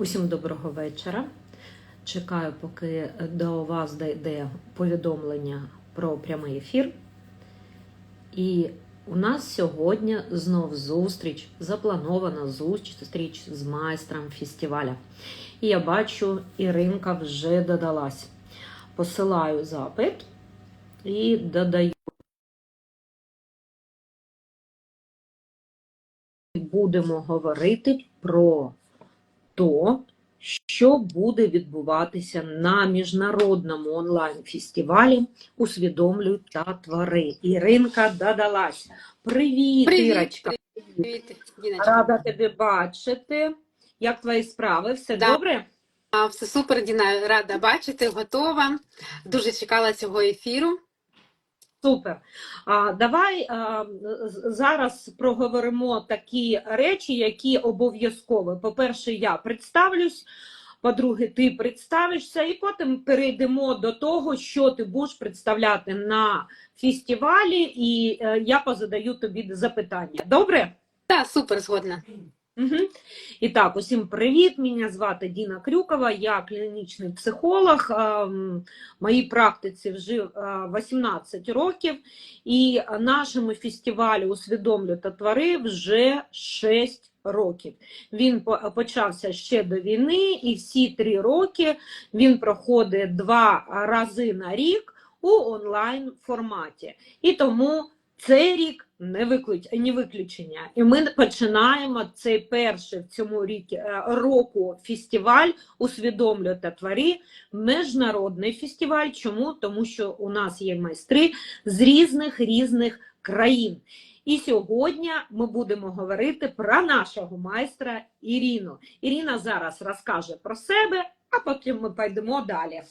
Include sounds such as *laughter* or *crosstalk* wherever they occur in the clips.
Усім доброго вечора. Чекаю, поки до вас дійде повідомлення про прямий ефір. І у нас сьогодні знов зустріч, запланована зустріч з майстром фестиваля. І я бачу, Іринка вже додалась. Посилаю запит і додаю. Будемо говорити про то, що буде відбуватися на міжнародному онлайн-фестивалі Усвідомлюй та твори. Іринка додалась. Привіт, Привіт, Ірочка. Привіт, Діночка. Рада тебе бачити. Як твої справи? Все Да. добре? Все супер, Діна, рада бачити, готова. Дуже чекала цього ефіру. Супер. А, давай а, зараз проговоримо такі речі, які обов'язково. По-перше, я представлюсь. По-друге, ти представишся, і потім перейдемо до того, що ти будеш представляти на фестивалі, і е, я позадаю тобі запитання. Добре? Так, супер, згодна. Угу. І так, усім привіт. Мене звати Діна Крюкова, я клінічний психолог. Ем, Моїй практиці вже е, 18 років, і нашому фестивалю «Усвідомлю та твори» вже 6 років. Він почався ще до війни, і всі три роки він проходить два рази на рік у онлайн форматі. І тому цей рік не виклю- не виключення. І ми починаємо цей перший в цьому рік, е, року фестиваль «Усвідомлю та твори», міжнародний фестиваль. Чому? Тому що у нас є майстри з різних різних країн. І сьогодні ми будемо говорити про нашого майстра Ірину. Ірина зараз розкаже про себе, а потім ми пойдемо далі.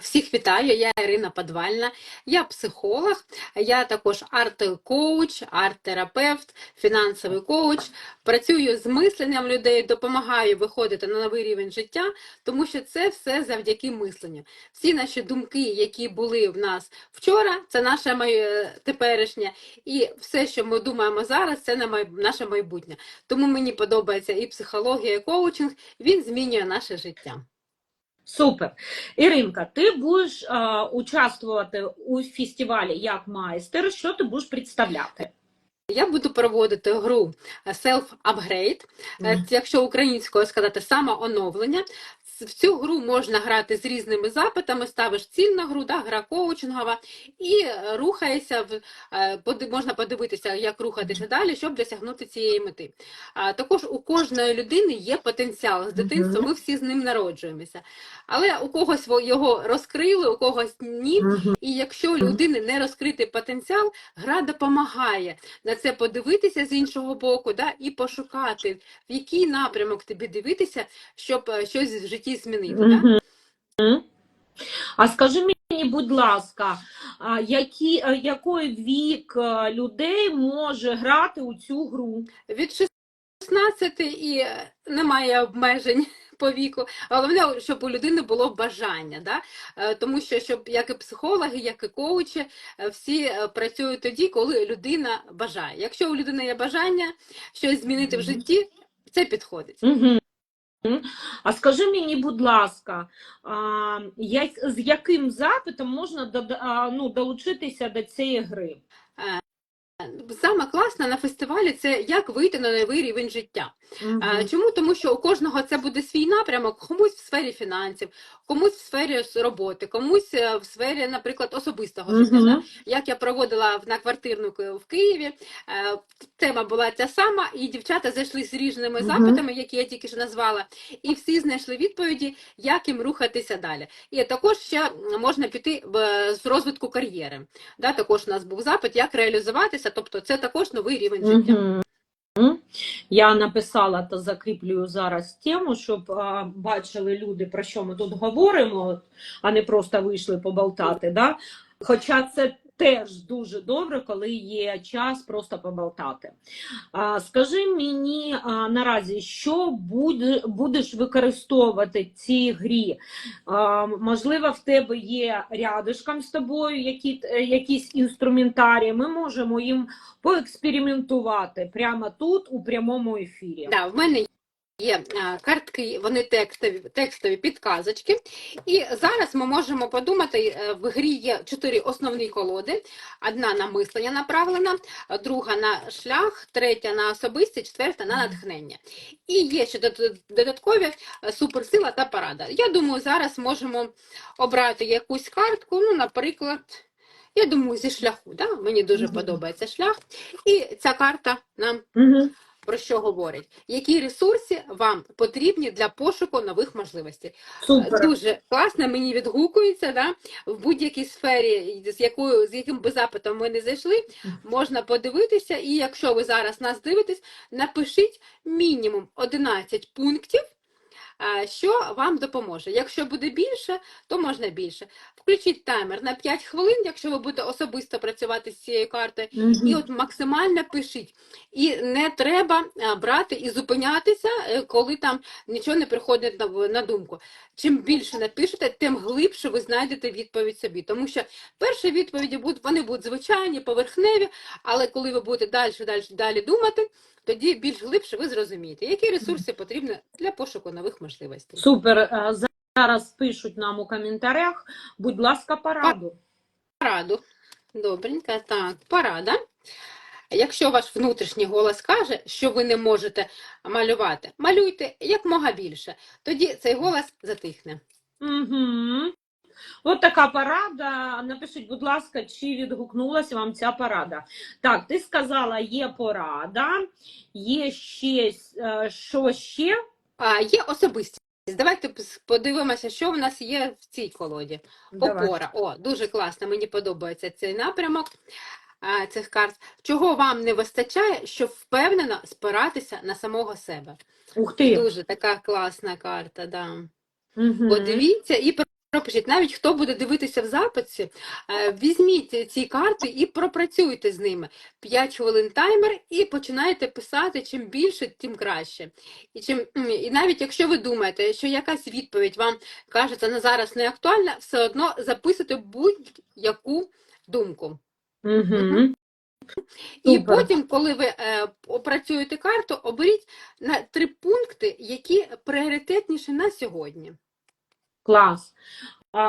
Всіх вітаю, я Ірина Подвальна, я психолог, я також арт-коуч, арт-терапевт, фінансовий коуч. Працюю з мисленням людей, допомагаю виходити на новий рівень життя, тому що це все завдяки мисленню. Всі наші думки, які були в нас вчора, це наше моє теперішнє, і все, що ми думаємо зараз, це наше майбутнє. Тому мені подобається і психологія, і коучинг, він змінює наше життя. Супер. Іринка, ти будеш а, участвувати у фестивалі як майстер. Що ти будеш представляти? Я буду проводити гру Self-Upgrade, Мгм. якщо українською сказати самооновлення. В цю гру можна грати з різними запитами, ставиш ціль на гру, да, гра коучингова, і е, рухаєшся, е, можна подивитися, як рухатися далі, щоб досягнути цієї мети. А Також у кожної людини є потенціал з дитинства, ми всі з ним народжуємося. Але у когось його розкрили, у когось ні. І якщо у людини не розкритий потенціал, гра допомагає на це подивитися з іншого боку, да, і пошукати, в який напрямок тобі дивитися, щоб е, щось в житті змінити. Да? Мгм. Мгм. А скажи мені, будь ласка, які, який вік людей може грати у цю гру? Від 16 і е, немає обмежень *laughs* по віку. Головне, щоб у людини було бажання, да? Е, тому що щоб як і психологи, як і коучі, е, всі працюють тоді, коли людина бажає. Якщо у людини є бажання щось змінити в житті, це підходить. Угу. А скажи мені, будь ласка, з яким запитом можна ну, долучитися до цієї гри? Саме класне на фестивалі це як вийти на новий рівень життя. А, Мгм. Чому? Тому що у кожного це буде свій напрямок, комусь в сфері фінансів, комусь в сфері роботи, комусь е, в сфері, наприклад, особистого життя. да. Мгм. Як я проводила на квартирну в Києві, е, тема була ця сама, і дівчата зайшли з різними Мгм. запитами, які я тільки що назвала, і всі знайшли відповіді, як їм рухатися далі. І також ще можна піти з розвитку кар'єри. Також у нас був запит, як реалізуватися, тобто це також новий рівень життя. Мгм. Я написала та закріплюю зараз тему, щоб а, бачили люди, про що ми тут говоримо, а не просто вийшли поболтати. Да? Хоча це теж дуже добре, коли є час просто поболтати. Скажи мені наразі, що будеш використовувати в цій грі? Можливо, в тебе є рядишком з тобою які, е, якісь інструментарії, ми можемо їм поекспериментувати прямо тут, у прямому ефірі. Да, в мене є е, картки, вони текстові, текстові підказочки. І зараз ми можемо подумати, е, в грі є чотири основні колоди. Одна на мислення направлена, друга на шлях, третя на особисте, четверта на натхнення. І є ще додаткові е, суперсила та порада. Я думаю, зараз можемо обрати якусь картку, ну, наприклад, я думаю, зі шляху. Да? Мені дуже Мгм. подобається шлях. І ця карта нам Угу. Про що говорить? Які ресурси вам потрібні для пошуку нових можливостей? Супер. Дуже класно, мені відгукується, да? в будь-якій сфері, з якою з яким би запитом ми не зайшли, можна подивитися. І якщо ви зараз нас дивитесь, напишіть мінімум 11 пунктів. Що вам допоможе? Якщо буде більше, то можна більше. Включіть таймер на 5 хвилин, якщо ви будете особисто працювати з цією картою, і от максимально пишіть. І не треба брати і зупинятися, е, коли там нічого не приходить на, на думку. Чим більше напишете, тим глибше ви знайдете відповідь собі. Тому що перші відповіді будуть, вони будуть звичайні, поверхневі, але коли ви будете далі, далі, далі думати, тоді більш глибше ви зрозумієте, які ресурси потрібні для пошуку нових можливостей. Супер. Зараз пишуть нам у коментарях. Будь ласка, пораду. Пораду. Добренько, так, порада. Якщо ваш внутрішній голос каже, що ви не можете малювати, малюйте якмога більше. Тоді цей голос затихне. Угу. От така порада. Напишіть, будь ласка, чи відгукнулася вам ця порада. Так, ти сказала, є порада, є ще е, що ще? А є особистість. Давайте подивимося, що в нас є в цій колоді. Давай. Опора. О, дуже класно, мені подобається цей напрямок цих карт. Чого вам не вистачає, щоб впевнено спиратися на самого себе? Ух ти. Дуже така класна карта, да. Угу. Подивіться і пропишіть. Навіть хто буде дивитися в записі, е, візьміть ці карти і пропрацюйте з ними. 5 хвилин таймер і починайте писати. Чим більше, тим краще. І, чим, і навіть якщо ви думаєте, що якась відповідь вам кажеться на зараз не актуальна, все одно записуйте будь-яку думку. Угу. І Супер. потім, коли ви е, опрацюєте карту, оберіть на три пункти, які пріоритетніші на сьогодні. Клас.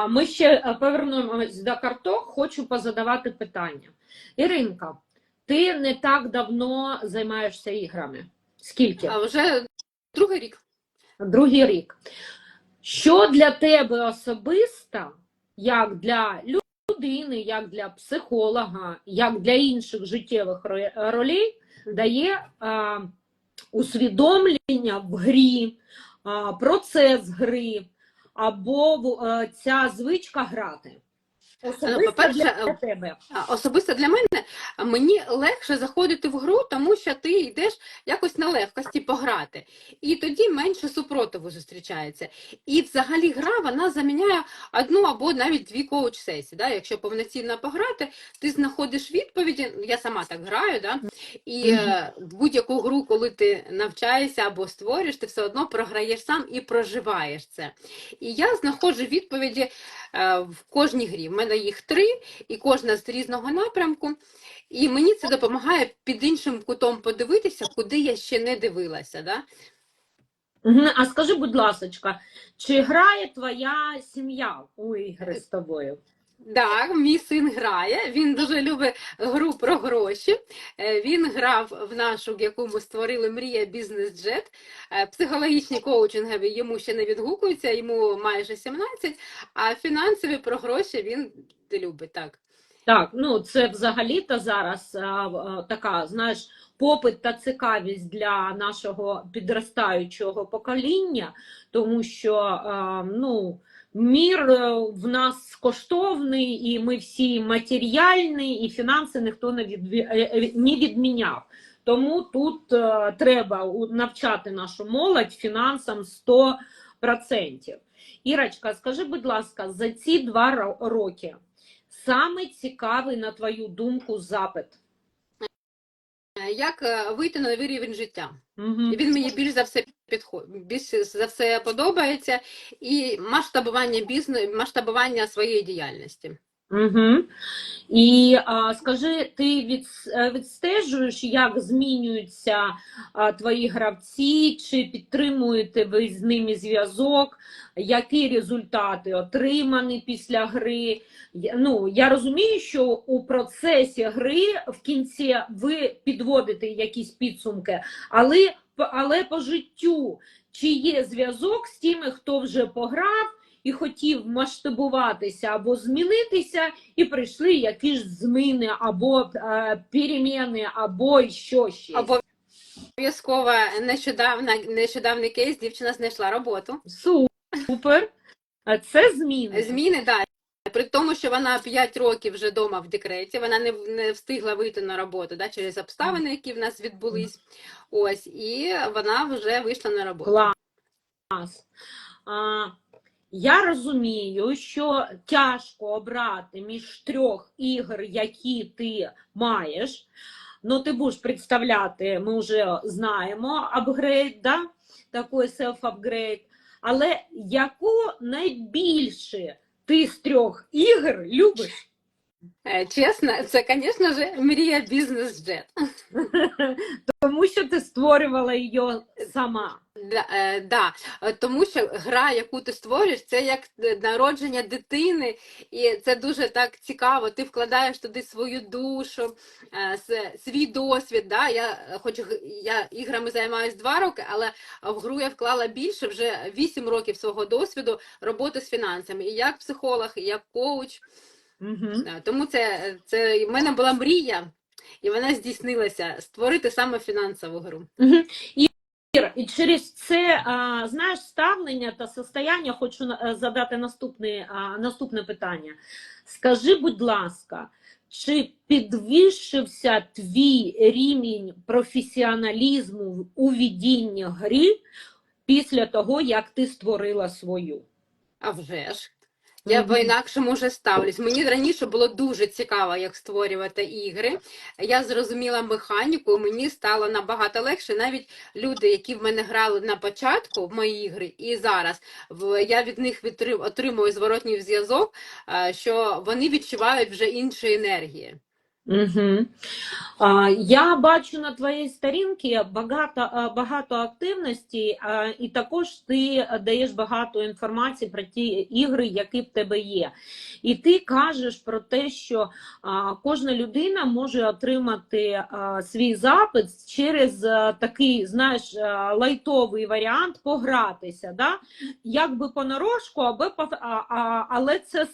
Ми ще е, повернемось до карток. Хочу позадавати питання. Іринка, ти не так давно займаєшся іграми. Скільки? А вже другий рік. Другий рік. Що для тебе особисто, як для людини, як для психолога, як для інших життєвих ролей, дає а, усвідомлення в грі, а, процес гри або е, ця звичка грати? Особисто по-перше, для е, тебе. Особисто для мене мені легше заходити в гру, тому що ти йдеш якось на легкості пограти. І тоді менше супротиву зустрічається. І взагалі гра вона заміняє одну або навіть дві коуч-сесії. Да? Якщо повноцінно пограти, ти знаходиш відповіді. Я сама так граю, да? і е, будь-яку гру, коли ти навчаєшся або створюєш, ти все одно програєш сам і проживаєш це. І я знаходжу відповіді е, в кожній грі. В мене їх три, і кожна з різного напрямку. І мені це допомагає під іншим кутом подивитися, куди я ще не дивилася. Да? А скажи, будь ласочка, чи грає твоя сім'я у ігри з тобою? Так, мій син грає, він дуже любить гру про гроші. Е, Він грав в нашу, яку ми створили Мрія Бізнес Джет. Е, Психологічні коучингові йому ще не відгукуються, йому майже 17, а фінансові про гроші він любить так. Так, ну це взагалі-то зараз а, а, така, знаєш, попит та цікавість для нашого підростаючого покоління, тому що а, ну, мір е, в нас коштовний, і ми всі матеріальні, і фінанси ніхто не, е, е, відміняв. Тому тут треба навчати нашу молодь фінансам 100%. Ірочка, скажи, будь ласка, за ці два роки. Саме цікавий, на твою думку, запит. Е, Як е, вийти на новий рівень життя? Угу. І він мені більш за все підходить, більш за все подобається. І масштабування бізнесу, масштабування своєї діяльності. Угу. І а, скажи, ти від, е, відстежуєш, як змінюються а, твої гравці, чи підтримуєте ви з ними зв'язок, які результати отримані після гри? Ну, я розумію, що у процесі гри в кінці ви підводите якісь підсумки, але, але по життю, чи є зв'язок з тими, хто вже пограв? І хотів масштабуватися або змінитися, і прийшли якісь зміни або е, переміни, або що ще. Обов'язково нещодавно, нещодавний кейс, дівчина знайшла роботу. Супер. А Це зміни. Зміни, да. При тому, що вона 5 років вже вдома в декреті, вона не, не встигла вийти на роботу да, через обставини, які в нас відбулись. Ось, і вона вже вийшла на роботу. Клас. А, я розумію, що тяжко обрати між трьох ігор, які ти маєш. Ну, ти будеш представляти, ми вже знаємо апгрейд, да? такий селф-апгрейд. Але яку найбільше ти з трьох ігор любиш? Е, Чесно, це, звісно ж, мрія бізнес-джет. Тому що ти створювала її сама. Да, е, да. Тому що гра, яку ти створюєш, це як е, народження дитини, і це дуже так цікаво. Ти вкладаєш туди свою душу, е, свій досвід. Да? Я, хоч я іграми займаюся два роки, але в гру я вклала більше вже вісім років свого досвіду роботи з фінансами. І як психолог, і як коуч. Угу. Тому це, це в мене була мрія, і вона здійснилася створити саме фінансову гру. Мгм. Ір, І через це знаєш ставлення та состояння хочу задати наступне, наступне питання. Скажи, будь ласка, чи підвищився твій рівень професіоналізму у відінні гри після того, як ти створила свою? А вже ж. Я Мгм. по-інакшому вже ставлюсь. Мені раніше було дуже цікаво, як створювати ігри. Я зрозуміла механіку, мені стало набагато легше. Навіть люди, які в мене грали на початку в мої ігри, і зараз в- я від них отримую зворотній зв'язок, е, що вони відчувають вже інші енергії. Угу. Я бачу на твоїй сторінці багато, багато активності, і також ти даєш багато інформації про ті ігри, які в тебе є. І ти кажеш про те, що кожна людина може отримати свій запит через такий, знаєш, лайтовий варіант погратися, да? якби понарошку, аби, по- але це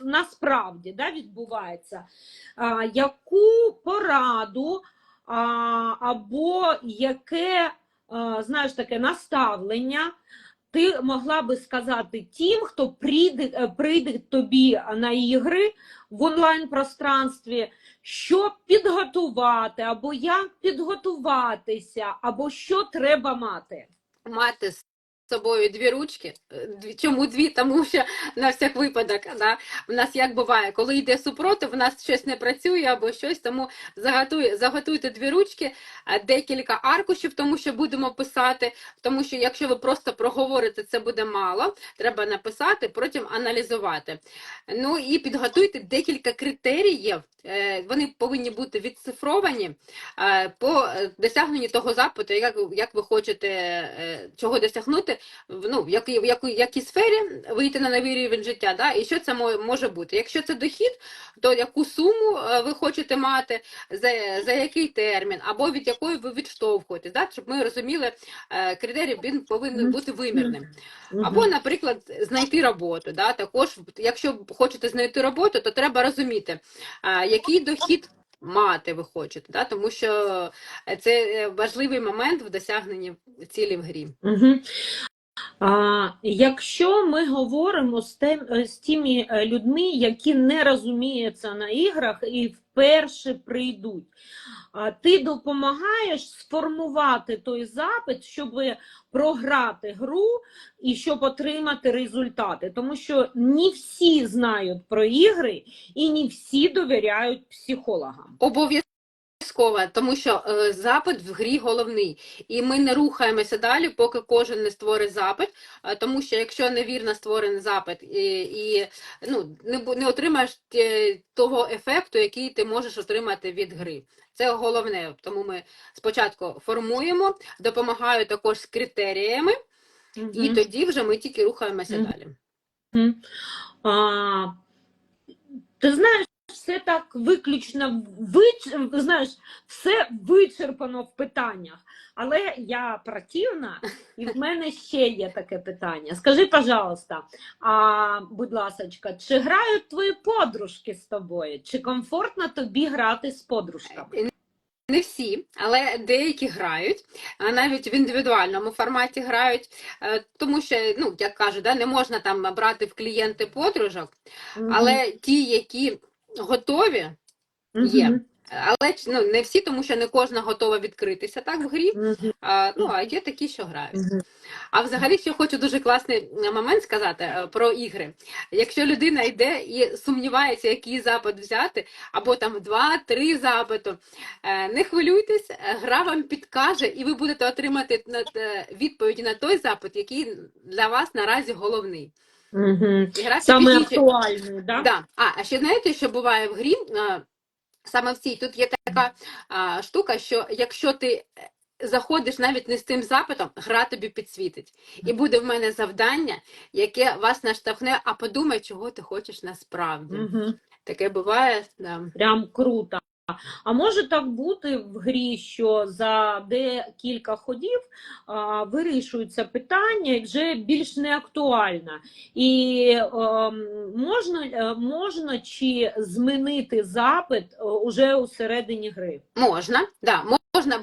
насправді да, відбувається а, яку пораду а, або яке, а, знаєш, таке наставлення ти могла би сказати тим, хто прийде, е, прийде тобі на ігри в онлайн-пространстві, що підготувати, або як підготуватися, або що треба мати? мати з собою дві ручки. Е, Чому дві? Тому що на всяк випадок, да? в нас як буває, коли йде супротив, в нас щось не працює або щось, тому заготуй, заготуйте дві ручки, декілька аркушів, тому що будемо писати, тому що якщо ви просто проговорите, це буде мало, треба написати, потім аналізувати. Ну і підготуйте декілька критеріїв, е, вони повинні бути відцифровані е, по досягненню того запиту, як, як ви хочете чого досягнути, в- ну, в якій, в якій, якій сфері вийти на новий рівень життя, да, і що це може бути. Якщо це дохід, то яку суму е, ви хочете мати, за, за який термін, або від якої ви відштовхуєтесь, да, щоб ми розуміли, е, критерій він повинен бути вимірним. Або, наприклад, знайти роботу. Да? Також, якщо хочете знайти роботу, то треба розуміти, який дохід мати ви хочете, да? тому що це е, важливий момент в досягненні цілі в грі. Угу. А, якщо ми говоримо з, тем, е, з тими е, людьми, які не розуміються на іграх і вперше прийдуть, ти допомагаєш сформувати той запит, щоб програти гру і щоб отримати результати. Тому що не всі знають про ігри і не всі довіряють психологам. Обов'язково Обов'язково, тому що е, запит в грі головний, і ми не рухаємося далі, поки кожен не створить запит. е, Тому що якщо невірно створений запит і, і ну, не, не отримаєш е, того ефекту, який ти можеш отримати від гри. Це головне. Тому ми спочатку формуємо, допомагаю також з критеріями, і тоді вже ми тільки рухаємося Мгм. далі. Мгм. А, ти знаєш, все так виключно вич... знаєш, все вичерпано в питаннях. Але я противна, і в мене ще є таке питання. Скажи, пожалуйста, а, будь ласочка, чи грають твої подружки з тобою? Чи комфортно тобі грати з подружками? Не всі, але деякі грають, а навіть в індивідуальному форматі грають, е, тому що, ну, як кажуть, да, не можна там брати в клієнти подружок, але ті, які готові, є. Але ну, не всі, тому що не кожна готова відкритися так в грі, а, ну, а є такі, що грають. А взагалі ще хочу дуже класний момент сказати е, про ігри. Якщо людина йде і сумнівається, який запит взяти, або там два-три запиту, е, не хвилюйтесь, е, гра вам підкаже, і ви будете отримати відповіді на той запит, який для вас наразі головний. Гра Саме актуальний, да? Да. А, а ще знаєте, що буває в грі? А, Саме в цій тут є така а, штука, що якщо ти е, заходиш навіть не з тим запитом, гра тобі підсвітить. І буде в мене завдання, яке вас наштовхне, а подумай, чого ти хочеш насправді. Мгм. Таке буває. Да. Прям круто. А може так бути в грі, що за декілька ходів а, вирішується питання і вже більш не актуально. І ем, можна, е, можна чи змінити запит е, уже у середині гри? Можна, да, можна,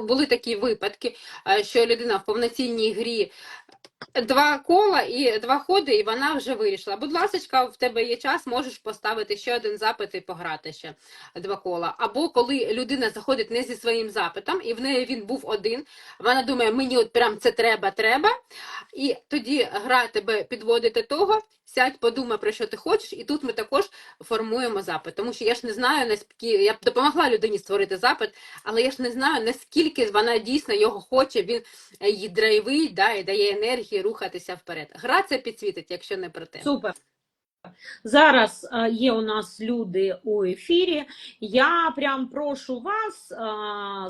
були такі випадки, е, що людина в повноцінній грі два кола і два ходи, і вона вже вийшла. Будь ласка, в тебе є час, можеш поставити ще один запит і пограти ще два кола. Або коли людина заходить не зі своїм запитом, і в неї він був один, вона думає, мені от прям це треба, треба. І тоді гра тебе підводить до того, сядь, подумай про що ти хочеш, і тут ми також формуємо запит. Тому що я ж не знаю, наскільки я б допомогла людині створити запит, але я ж не знаю, наскільки вона дійсно його хоче, він її драйвить, да, і дає енергії рухатися вперед. Гра це підсвітить, якщо не про те. Супер. Зараз е, є у нас люди у ефірі. Я прям прошу вас е,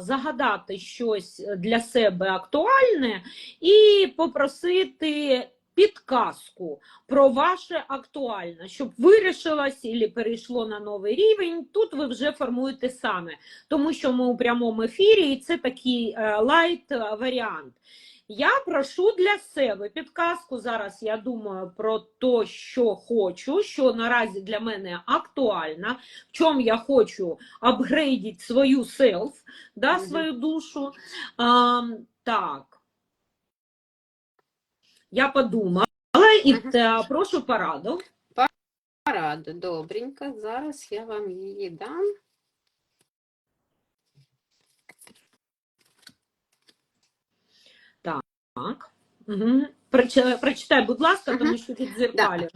загадати щось для себе актуальне і попросити підказку про ваше актуальне, щоб вирішилось і перейшло на новий рівень. Тут ви вже формуєте саме, тому що ми у прямому ефірі, і це такий е, лайт варіант. Я прошу для себе підказку. Зараз я думаю про те, що хочу, що наразі для мене актуально, в чому я хочу апгрейдити свою селф, да, свою душу. А, так. Я подумала і та, прошу пораду. Рада, добренько. Зараз я вам її дам. Так. Угу. Прочитай, прочитай, будь ласка, тому що тут дзеркалі.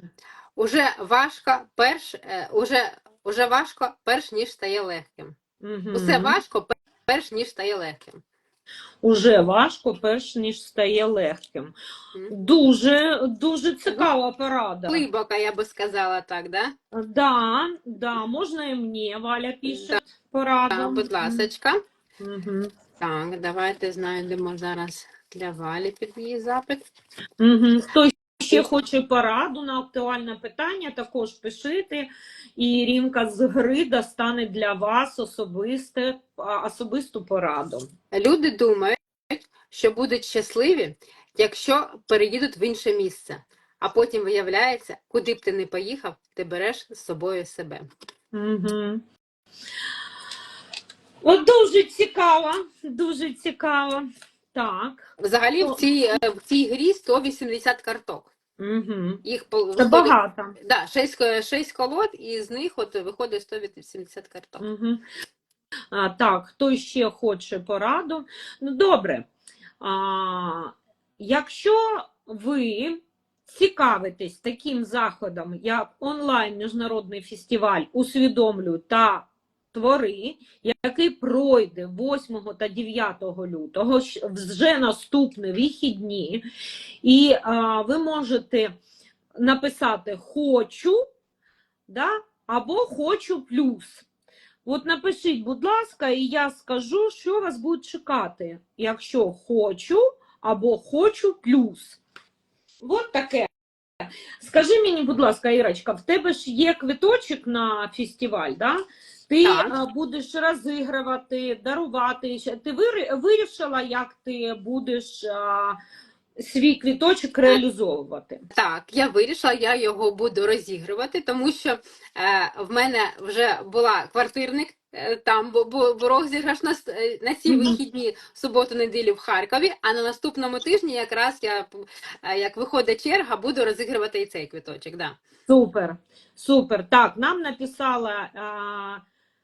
Уже важко, перш, е, уже, уже важко, перш ніж стає легким. Угу. Усе важко, перш ніж стає легким. Уже важко, перш ніж стає легким. Дуже, дуже цікава порада. Глибоко, я би сказала так, да? Да, да, можна і мені, Валя пише пораду. Так, будь ласочка. Угу. Так, давайте знайдемо зараз для Валі під її запит. Угу. Хто ще хоче пораду на актуальне питання, також пишите. І Рінка з гри достане для вас особисте, особисту пораду. Люди думають, що будуть щасливі, якщо переїдуть в інше місце. А потім виявляється, куди б ти не поїхав, ти береш з собою себе. Угу. От дуже цікаво, дуже цікаво. Так. Взагалі в цій, е, в цій грі 180 карток. Угу. Їх Це багато. Да, 6, 6 колод, і з них от виходить 180 карток. Угу. А, так, хто ще хоче пораду? Ну, добре. А, якщо ви цікавитесь таким заходом, як онлайн міжнародний фестиваль Усвідомлю та твори, який пройде 8 та 9 лютого, вже наступні вихідні, і а, ви можете написати хочу, да, або хочу плюс. От напишіть, будь ласка, і я скажу, що вас буде чекати, якщо хочу або хочу плюс. От таке. Скажи мені, будь ласка, Ірочка, в тебе ж є квиточок на фестиваль, да? Ти Так. будеш розігрувати, дарувати. Ти вирішила, як ти будеш а, свій квиточок реалізовувати? Так, я вирішила, я його буду розігрувати, тому що е, в мене вже була квартирник, е, там був розіграш на, е, на ці вихідні суботу-неділю в Харкові, а на наступному тижні якраз я, е, як виходить черга, буду розігрувати і цей квиточок. Да. Супер, супер. Так, нам написала а,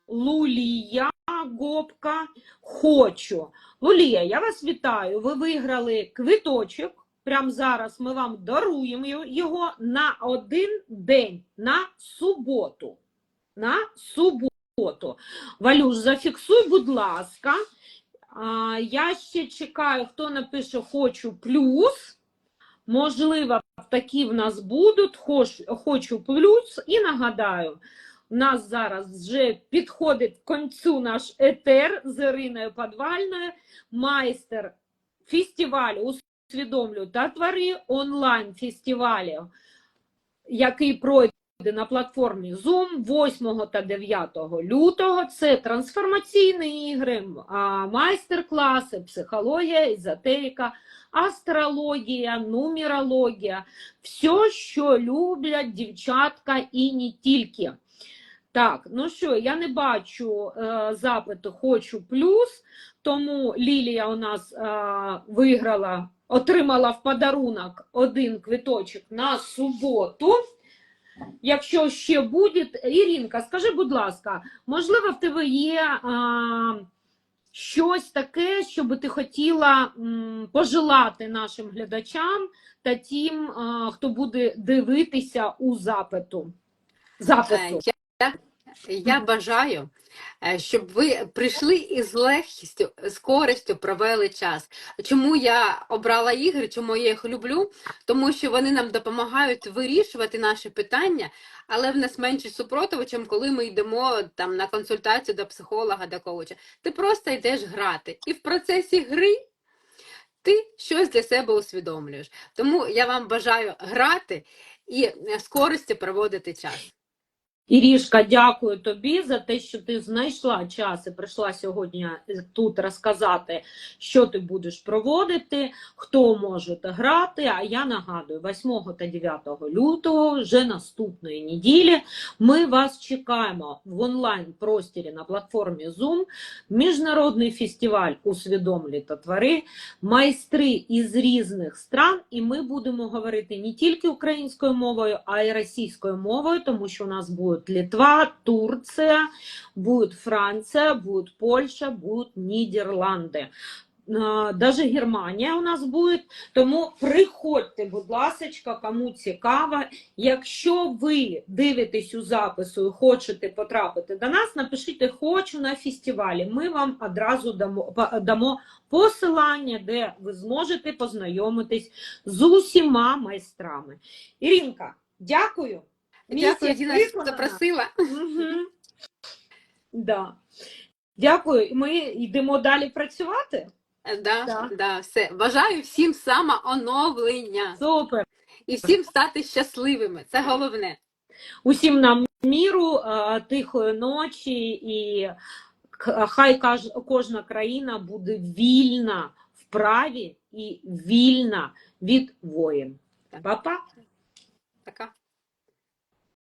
Лулія Гопка. Хочу. Лулія, я вас вітаю. Ви виграли квиточок. Прямо зараз ми вам даруємо його- на один день, на суботу. На суботу. Валюш, зафіксуй, будь ласка. Я ще чекаю, хто напише хочу плюс. Можливо, такі в нас будуть. Хочу плюс. І нагадаю, у нас зараз вже підходить к концю наш етер з Іриною Подвальною, майстер фестивалю усвідомлю та твори онлайн фестивалю, який пройде на платформі Zoom 8 та 9 лютого. Це трансформаційні ігри, майстер-класи, психологія, езотерика, астрологія, нумерологія, все, що люблять дівчатка і не тільки. Так, ну що, я не бачу е, запиту Хочу плюс, тому Лілія у нас е, виграла, отримала в подарунок один квиточок на суботу. Якщо ще буде, Іринка, скажи, будь ласка, можливо, в тебе є а, щось таке, що би ти хотіла м, пожелати нашим глядачам та тим, а, хто буде дивитися у запиту. Е, запису. Я, бажаю, е, щоб ви прийшли із легкістю, з користю провели час. Чому я обрала ігри, чому я їх люблю? Тому що вони нам допомагають вирішувати наші питання, але в нас менше супротиву, чим коли ми йдемо там на консультацію до психолога, до коуча. Ти просто йдеш грати. І в процесі гри ти щось для себе усвідомлюєш. Тому я вам бажаю грати і з користю проводити час. Ірішка, дякую тобі за те, що ти знайшла час і прийшла сьогодні тут розказати, що ти будеш проводити, хто може грати. А я нагадую, 8 та 9 лютого, вже наступної неділі, ми вас чекаємо в онлайн-просторі на платформі Zoom, міжнародний фестиваль «Усвідомлі та твори, майстри із різних стран, і ми будемо говорити не тільки українською мовою, а й російською мовою, тому що у нас будуть Литва, Турція, буде Франція, буде Польща, будуть Нідерланди. Даже Германія у нас буде, тому приходьте, будь ласка, кому цікаво. Якщо ви дивитесь у запису і хочете потрапити до нас, напишіть «Хочу на фестивалі». Ми вам одразу дамо, дамо посилання, де ви зможете познайомитись з усіма майстрами. Іринка, дякую. Дякую, Діна, що запросила. Да. Дякую. Ми йдемо далі працювати. Да, Да. да, все. Бажаю всім самооновлення Супер. і всім стати щасливими. Це головне. Усім нам міру, е, тихої ночі, і хай кожна країна буде вільна в праві і вільна від воїн. Па-па.